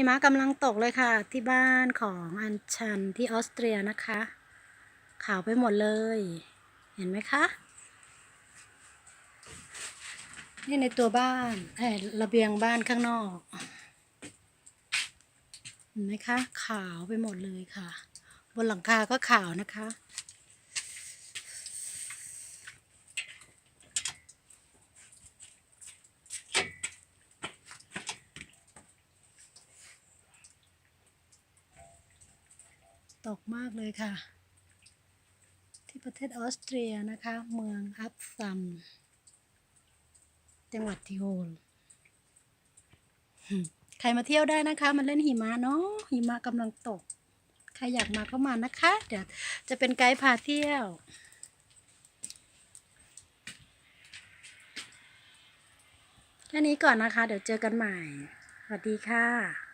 หิมะกำลังตกเลยค่ะ ที่บ้านของอันชันที่ออสเตรียนะคะ ขาวไปหมดเลย เห็นไหมคะ นี่ในตัวบ้านเอ้ยระเบียงบ้านข้างนอก เห็นไหมคะ ขาวไปหมดเลยค่ะ บนหลังคาก็ขาวนะคะ ตกมากเลยค่ะ ที่ประเทศออสเตรียนะคะ เมืองอัพซัม จังหวัดทิโฮลใครมาเที่ยวได้นะคะมาเล่นหิมะเนาะหิมะกำลังตก ใครอยากมาก็มานะคะ เดี๋ยวจะเป็นไกด์พาเที่ยวแค่นี้ก่อนนะคะ เดี๋ยวเจอกันใหม่ สวัสดีค่ะ